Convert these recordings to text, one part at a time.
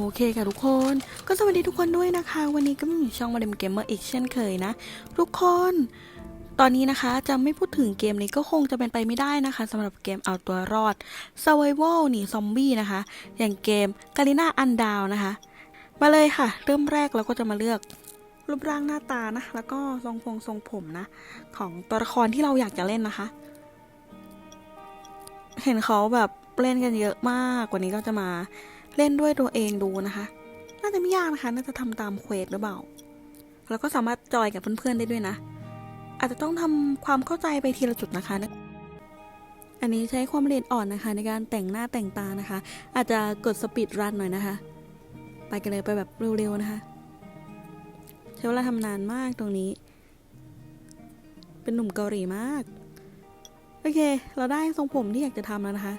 โอเคค่ะทุกคน ก็สวัสดีทุกคนด้วยนะคะ วันนี้ก็มาอยู่ช่องมาเดมเกมเมอร์อีกเช่นเคยนะ ทุกคน ตอนนี้นะคะจะไม่พูดถึงเกมนี้ก็คงจะเป็นไปไม่ได้นะคะสำหรับเกมเอาตัวรอด Survival หนีซอมบี้นะคะ อย่างเกม g a r i n a Undown นะคะ มาเลยค่ะ เริ่มแรกเราก็จะมาเลือกรูปร่างหน้าตานะ แล้วก็ทรงผมทรงผมนะ ของตัวละครที่เราอยากจะเล่นนะคะ เห็นเขาแบบเล่นกันเยอะมากกว่านี้ก็จะมา เล่นด้วยตัวเองดูนะคะ น่าจะไม่ยากนะคะ น่าจะทำตามเควสหรือเปล่า แล้วก็สามารถจอยกับเพื่อนๆได้ด้วยนะ อาจจะต้องทำความเข้าใจไปทีละจุดนะคะ อันนี้ใช้ความละเอียดอ่อนนะคะ ในการแต่งหน้าแต่งตานะคะ อาจจะกดสปีดรันหน่อยนะคะ ไปกันเลยไปแบบเร็วๆนะคะ ใช้เวลาทำนานมากตรงนี้ เป็นหนุ่มเกาหลีมาก โอเค เราได้ทรงผมที่อยากจะทำแล้วนะคะ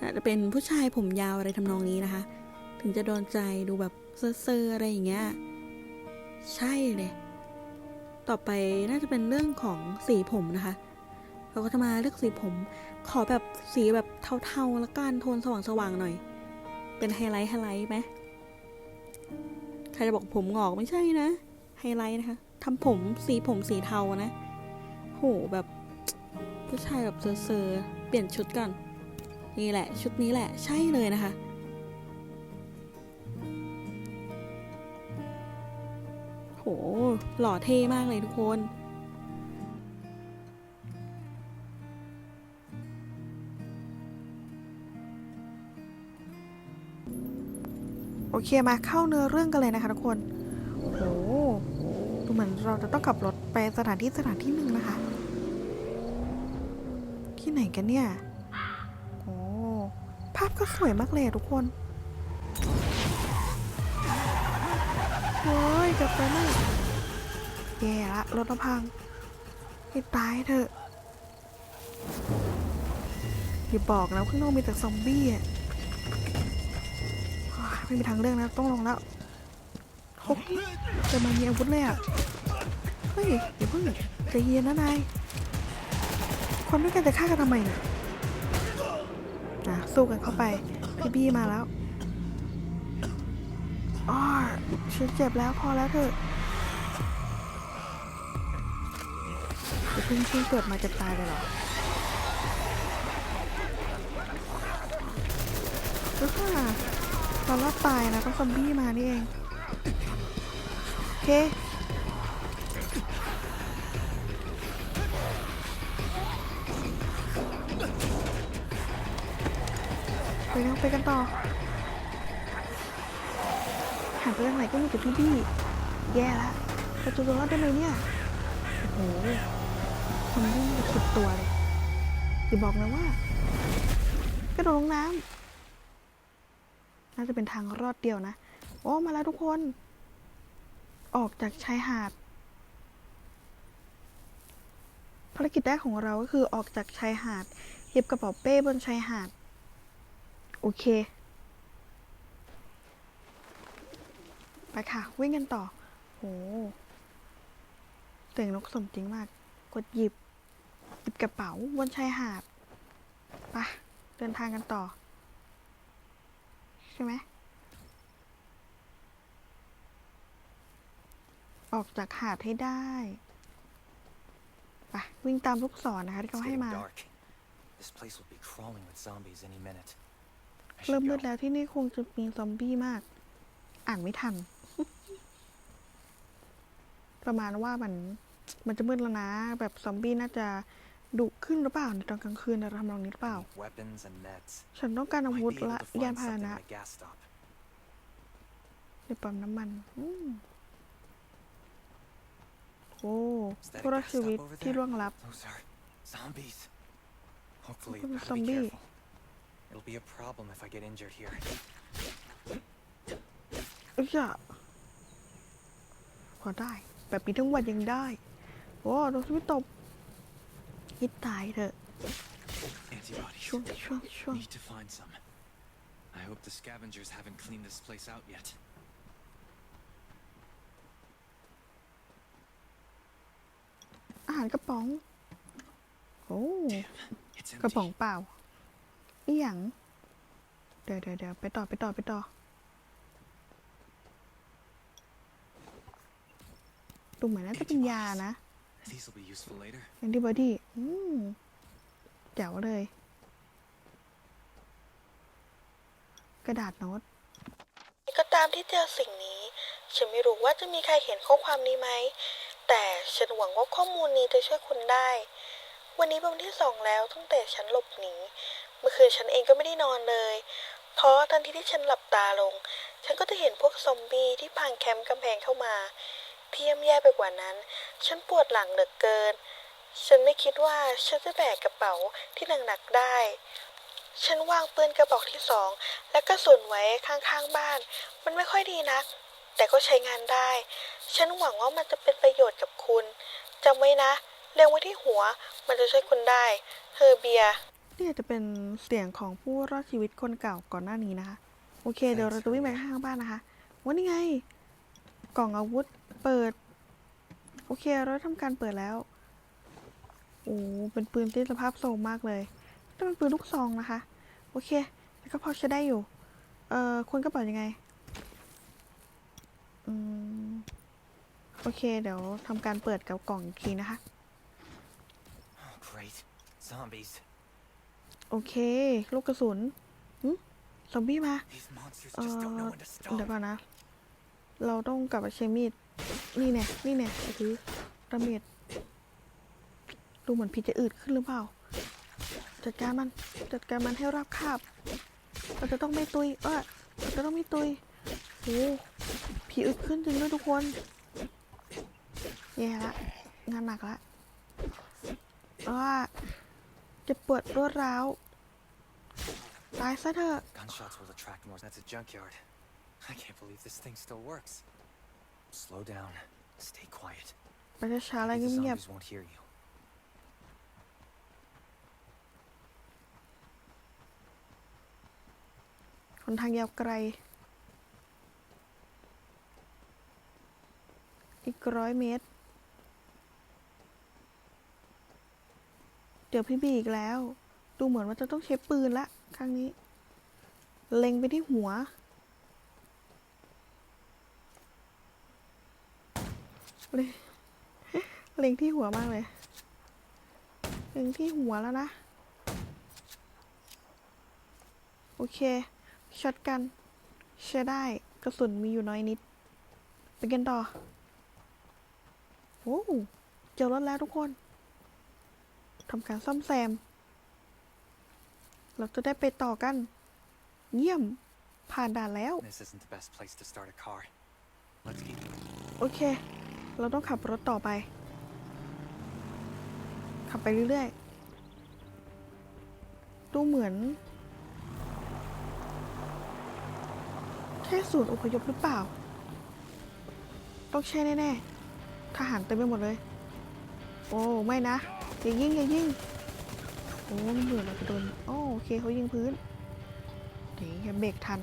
อาจจะเป็นผู้ชายผมยาวอะไรทำนองนี้นะคะ ถึงจะโดนใจดูแบบเซ่อๆอะไรอย่างเงี้ย ใช่เลย ต่อไปน่าจะเป็นเรื่องของสีผมนะคะ เราก็จะมาเลือกสีผม ขอแบบสีแบบเทาๆล้วกันโทนสว่างๆหน่อย เป็นไฮไลท์ไฮไลท์ไหมใครจะบอกผมงอกไม่ใช่นะไฮไลท์นะคะทำผมสีผมสีเทานะ โหแบบผู้ชายแบบเซอร์ๆเปลี่ยนชุดก่อน นี่แหละ ชุดนี้แหละใช่เลยนะคะ โห หล่อเท่มากเลยทุกคน โอเคมาเข้าเนื้อเรื่องกันเลยนะคะทุกคน โห ดูเหมือนเราจะต้องขับรถไปสถานที่สถานที่หนึ่งนะคะ ที่ไหนกันเนี่ยาพก็สวยมากเลยทุกคนโอ้ยกับไปมากแย่ละรถเราพังให้ตายเถอะอย่าบอกนะข้างนอกมีแต่ซอมบี้อะไม่มีทางเลือกแล้วต้องลงแล้วโอ้ยจะมามีอาวุธเลยอะเฮ้ยอย่าเพิ่งใจเย็นนะนายคนด้วยกันจะฆ่ากันทำไมเนี่ย อะสู้กันเข้าไป พี่บี้มาแล้วอ้อฉันเจ็บแล้วพอแล้วเถอะจะเพิ่งเพิ่งเกิดมาจะตายเลยเหรอก็ค่ะเรารอดตายนะก็ซอมบี้มานี่เอง โอเค ไปกันไปกันต่อหาไปทางไหนก็มีแต่พี่บี้แย่ละเราจะรอดได้ไหมเนี่ยโอ้โหคนนี้สุดตัวเลยอย่าบอกนะว่ากระโดดลงน้ำน่าจะเป็นทางรอดเดียวนะ โอ้มาแล้วทุกคน ออกจากชายหาดภารกิจแรกของเราก็คือออกจากชายหาดเก็บกระเป๋าเป้บนชายหาด โอเค ไปค่ะ วิ่งกันต่อ โหเสียงนกสมจริงมาก กดหยิบ หยิบกระเป๋าบนชายหาดไปเดินทางกันต่อ ใช่ไหม ออกจากหาดให้ได้ไปวิ่งตามลูกศรนะคะที่เขาให้มา This place will be crawling with zombies any minute. I เริ่ม should มื go. ดแล้วที่นี่คงจะมีซอมบี้มาก อ่านไม่ทัน ประมาณว่ามัน มันจะมืดแล้วนะ แบบซอมบี้น่าจะดุขึ้นหรือเปล่าในตอนกลางคืนอะไรทำนองนี้หรือเปล่า Need Weapons and meds. ฉันต้องการอา Might วุธ be able และ to ยาน find พาห something นะ at a gas stop. ในปั๊มน้ำมันอืมโอ้ Is that a ผู้รอด gas ชีวิต stop over ที่ there? ร่วงลับ Those are zombies. Hopefully, It'll be a problem if I get injured here. เอ้ยอะพอได้ แบบนี้ทั้งวันยังได้ โอ้โดนชีวิตตบฮิตตายเถอะ Antibodies. ช่วงช่วงช่วง Need to find some. I hope the scavengers haven't cleaned this place out yet. อาหารกระป๋อง โอ้ It's กระป๋อง empty. เปล่า อีหยังเดี๋ยวเดี๋ยวเดี๋ยวไปต่อไปต่อไปต่อดูเหมือนน่าจะเป็นยานะแอนติบอดีอืมเจ๋วเลย กระดาษโน้ตก็ตามที่เจอสิ่งนี้ ฉันไม่รู้ว่าจะมีใครเห็นข้อความนี้ไหม แต่ฉันหวังว่าข้อมูลนี้จะช่วยคุณได้ วันนี้เป็นที่สองแล้วตั้งแต่ฉันหลบหนี มื่อคืนฉันเองก็ไม่ได้นอนเลยเพราะทันทีที่ฉันหลับตาลง ฉันก็จะเห็นพวกซอมบี้ที่พังแคมป์กำแพงเข้ามาเที่ย่ำแย่ไปกว่านั้น ฉันปวดหลังเหลือเกิน ฉันไม่คิดว่าฉันจะแบกกระเป๋าที่หนักๆได้ ฉันวางปืนกระบอกที่สองและกระสุนไว้ข้างๆบ้าน มันไม่ค่อยดีนัก แต่ก็ใช้งานได้ ฉันหวังว่ามันจะเป็นประโยชน์กับคุณจำไว้นะเล็งไว้ที่หัวมันจะช่วยคุณได้ เฮอร์เบีย นี่อาจจะเป็นเสียงของผู้รอดชีวิตคนเก่าก่อนหน้านี้นะคะ โอเค เดี๋ยวเราจะวิ่งไปข้างบ้านนะคะว่านี่ไง กล่องอาวุธเปิด โอเค เราทำการเปิดแล้ว โอ้เป็นปืนที่สภาพโทรมมากเลยแต่เป็นปืนลูกซองนะคะ โอเคแต่ก็พอใช้ได้อยู่ เอ่อควรกระเป๋ายังไง อืม โอเค เดี๋ยวทำการเปิดกับกล่องอีกทีนะคะ Oh, great. Zombies. โอเค ลูกกระสุนหึซอมบี้มา These monsters เอ่ just don't know อ when to เดี๋ยว stop. ก่อนนะ เราต้องกลับมาใช้มีด นี่แน่นี่แน่คือระเมิดดูเหมือนพิษจะอืดขึ้นหรือเปล่า จัดการมัน จัดการมันให้ราบคาบ เราจะต้องไม่ตุย เออเราจะต้องไม่ตุยโอ้ผีอึดขึ้นจริงด้วยทุกคน แย่ละ งานหนักละว่าเจะปวดรวดร้าว ตายซะเถอะ Gunshots will attract more. That's a junkyard. I can't believe this thing still works. Slow down. Stay quiet. ไปช้าๆอะไร The เงียบ zombies won't hear you. ๆคนทางยาวไกล อีกร้อยเมตร เดี๋ยวพี่บีอีกแล้ว ดูเหมือนว่าจะต้องใช้ปืนละครั้งนี้ เล็งไปที่หัวเล็งเล็งที่หัวมากเลย เล็งที่หัวแล้วนะ โอเค ช็อตกัน ใช้ได้ กระสุนมีอยู่น้อยนิด ไปกันต่อ โอ้เจอรถแล้วทุกคน ทำการซ่อมแซม เราจะได้ไปต่อกัน เยี่ยม ผ่านด่านแล้ว This isn't the best place to start a car. Let's keep โอเค เราต้องขับรถต่อไป ขับไปเรื่อยๆ ดูเหมือน แค่ศูนย์อพยพหรือเปล่า ต้องใช่แน่ๆ ทหารเต็มไปหมดเลย โอ้ ไม่นะ อย่ายิงอย่ายิงโอ้มันเบื่อเราจะโดนโอ้ โอเคเขายิงพื้นเดี๋ยวแค่เบรกทัน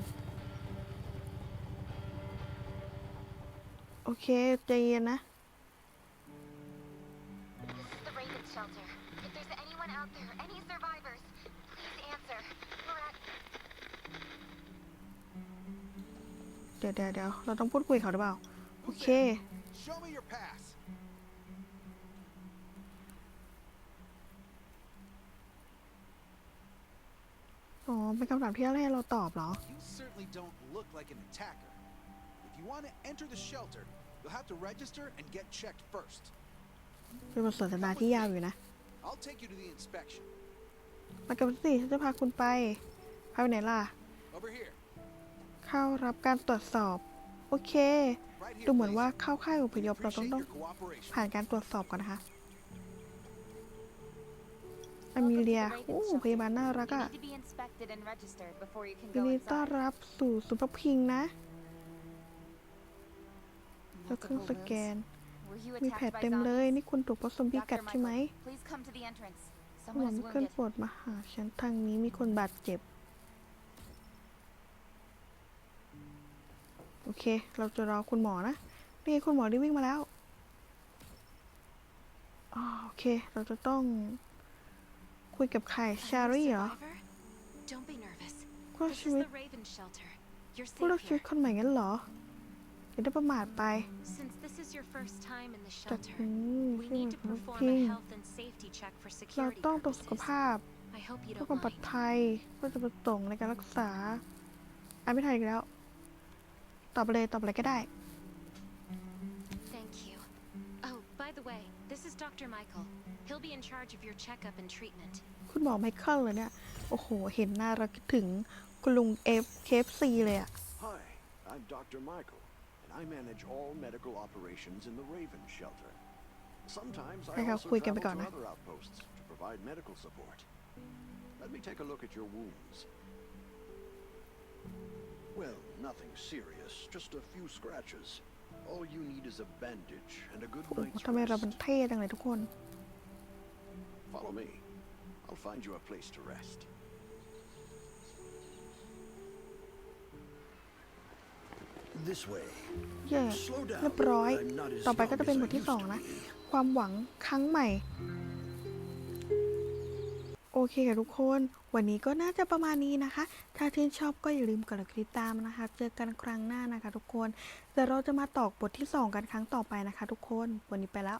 โอเค ใจเย็นนะ This is the Raven shelter. If there's anyone out there, any survivors, please answer. We're at เดี๋ยวเดี๋ยวเดี๋ยวเราต้องพูดคุยกับเขาหรือเปล่า โอเค Show me your pass. อ๋อ เป็นคำถามที่เราให้เราตอบเหรอ You certainly don't look like an attacker. If you want to enter the shelter, you'll have to register and get checked first. เป็นบทสนทนาที่ยาวอยู่นะ I'll take you to the inspection. มากับสิฉันจะพาคุณไป พาไปไหนล่ะ Over here. เข้ารับการตรวจสอบ โอเค Right here. ดูเหมือน please. ว่าเข้าค่ายอพยพเราต้อง Appreciate ต้อง your cooperation. ผ่านการตรวจสอบก่อนนะคะ อ Welcome เม to เลีย the Raven โอ้ shelter. พยาบาลน่ารัก You อะ need to be inspected and registered before you can ยิน go ดีต้อน inside. รับสู่ศูนย์พักพิงนะแล้วเครื่อง Multiple สแกน wounds. Were you มีแผล attacked by เต็มเลย zombies? นี่คุณถูกพซอมบี้กัด Dr. ใช่ไหม Michael, please come to the entrance. ห Someone วัง is เพื่อน wounded. โปรดมาหาฉันทางนี้มีคนบาดเจ็บ โอเค เราจะรอคุณหมอนะนี่คุณหมอที่วิ่งมาแล้วอ๋อโอเค เราจะต้อง คุยกับใครชารีเหรอ Don't be nervous. ผู้รอด This ชี is วิต the Raven shelter. You're ผู้รอด safe ชีวิต here. คนใหม่งั้นเหรออย่าได้ประมาทไป Since this is your first time in the จาก shelter, ถึง we ที่ need to มัน perform พิง a health and safety check for เรา security ต้องตรวจสุข purposes. ภาพ I hope you เพื่อ don't ความปลอด mind. ภัยเพื่อจะประสงค์ในการรักษาอ่านไม่ทันอีกแล้ว ตอบไปเลยตอบอะไรก็ได้ Thank you. Oh, by the way, this is Dr. Michael. He'll be in charge of your checkup and treatment. คุณหมอไมเคิลเลยเนี่ย โอ้โห เห็นหน้าเราคิดถึงคุณลุงเอฟเคฟซีเลยอะ Hi, I'm Dr. Michael, and I manage all medical operations in the Raven shelter. Sometimes I ให้เขา also คุยกัน travel ไปก่อน to นะ other outposts to provide medical support. Let me take a look at your wounds. Well, nothing serious, just a few scratches. All you need is a bandage and a good โอ้โห night's ทำไมเราเป็น rest. เท่จังเลยทุกคน Follow me. I'll find you a place to rest. This way. เย่ Slow down. เรียบร้อย I'm not as ต่อไปก็ young จะเป็น as บ I ทที่ used สอง to นะ be. ความหวังครั้งใหม่ โอเคค่ะทุกคน วันนี้ก็น่าจะประมาณนี้นะคะ ถ้าชื่นชอบก็อย่าลืมกดไลค์กดติดตามนะคะ เจอกันครั้งหน้านะคะ ทุกคนเดี๋ยวเราจะมาตอกบทที่ 2 กันครั้งต่อไปนะคะ ทุกคน วันนี้ไปแล้ว